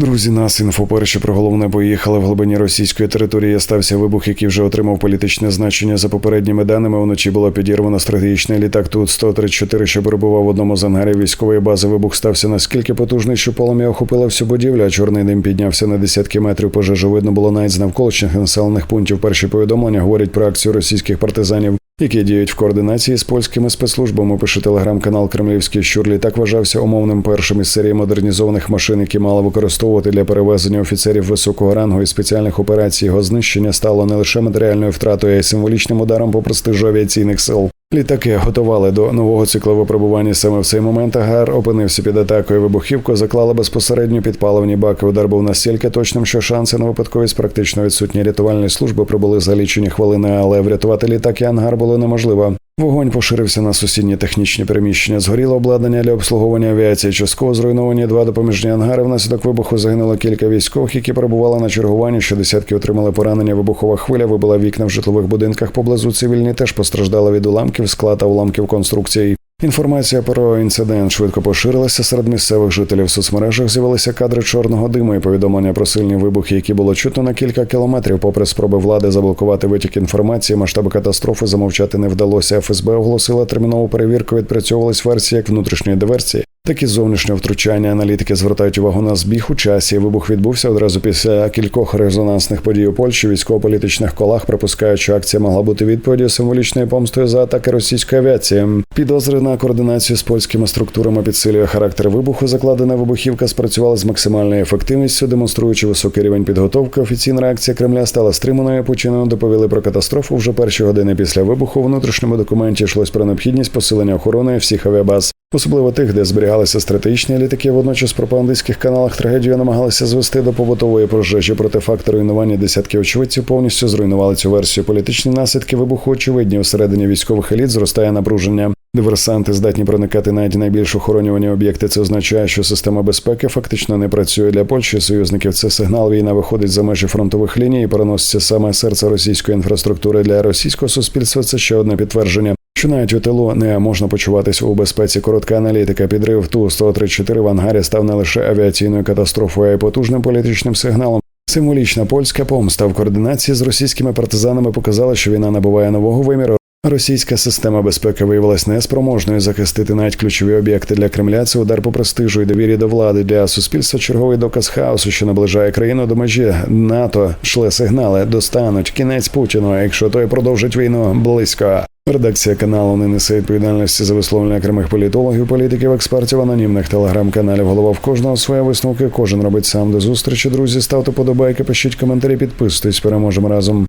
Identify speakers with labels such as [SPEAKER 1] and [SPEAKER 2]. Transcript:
[SPEAKER 1] Друзі, нас інфоперші про головне поїхали в глибині російської території. Стався вибух, який вже отримав політичне значення. За попередніми даними вночі було підірвано стратегічний літак Ту 134 що перебував в одному з ангарів військової бази. Вибух стався наскільки потужний, що полум'я охопило всю будівлю. А чорний дим піднявся на десятки метрів. Пожежу видно було навіть з навколишніх населених пунктів. Перші повідомлення говорять про акцію російських партизанів. Які діють в координації з польськими спецслужбами, пише телеграм-канал Кремлівський щур. Літак вважався умовним першим із серії модернізованих машин, які мали використовувати для перевезення офіцерів високого рангу і спеціальних операцій. Його знищення стало не лише матеріальною втратою, а й символічним ударом по престижу авіаційних сил. Літаки готували до нового циклу випробування. Саме в цей момент Агар опинився під атакою. Вибухівку заклала безпосередньо підпаливні баки. Удар був настільки точним, що шанси на випадковість практично відсутні рятувальної служби прибули за лічені хвилини, але врятувати літак і ангар було неможливо. Вогонь поширився на сусідні технічні переміщення. Згоріло обладнання для обслуговування авіації. Частково зруйновані два допоміжні ангари. Внаслідок вибуху загинуло кілька військових, які перебували на чергуванні. Що десятки отримали поранення. Вибухова хвиля вибила вікна в житлових будинках поблизу. Цивільні теж постраждали від уламків скла та уламків конструкцій. Інформація про інцидент швидко поширилася серед місцевих жителів. В соцмережах з'явилися кадри чорного диму і повідомлення про сильні вибухи, які було чутно на кілька кілометрів. Попри спроби влади заблокувати витік інформації, масштаби катастрофи замовчати не вдалося. ФСБ оголосила термінову перевірку. Відпрацьовувались версії як внутрішньої диверсії, так і зовнішнього втручання. Аналітики звертають увагу на збіг у часі. Вибух відбувся одразу після кількох резонансних подій у Польщі. Військово-політичних колах припускають, що акція могла бути відповіддю символічною помстою за атаки російської авіації. Підозри на координацію з польськими структурами підсилює характер вибуху. Закладена вибухівка спрацювала з максимальною ефективністю, демонструючи високий рівень підготовки. Офіційна реакція Кремля стала стриманою. Путіну доповіли про катастрофу вже перші години після вибуху. У внутрішньому документі йшлось про необхідність посилення охорони всіх авіабаз. Особливо тих, де зберігалися стратегічні літаки. Водночас пропагандистських каналах трагедію намагалися звести до побутової пожежі. Проти факту руйнування десятки очевидців повністю зруйнували цю версію. Політичні наслідки вибуху очевидні. Усередині військових еліт зростає напруження. Диверсанти здатні проникати навіть найбільш охоронювані об'єкти. Це означає, що система безпеки фактично не працює для Польщі. Союзників це сигнал. Війна виходить за межі фронтових ліній і переноситься саме серце російської інфраструктури для російського суспільства. Це ще одне підтвердження. Що навіть у тилу не можна почуватися у безпеці. Коротка аналітика. Підрив ту 134 в ангарі став не лише авіаційною катастрофою, а й потужним політичним сигналом. Символічна польська помста в координації з російськими партизанами показала, що війна набуває нового виміру. Російська система безпеки виявилась неспроможною захистити навіть ключові об'єкти для Кремля. Це удар по престижу і довірі до влади для суспільства. Черговий доказ хаосу, що наближає країну до межі НАТО. Шле сигнали достануть кінець Путіну. Якщо той продовжить війну близько. Редакція каналу не несе відповідальності за висловлення окремих політологів, політиків, експертів, анонімних телеграм-каналів. Голова в кожного своє висновки. Кожен робить сам до зустрічі. Друзі, ставте подобайки, пишіть коментарі, підписуйтесь. Переможемо разом.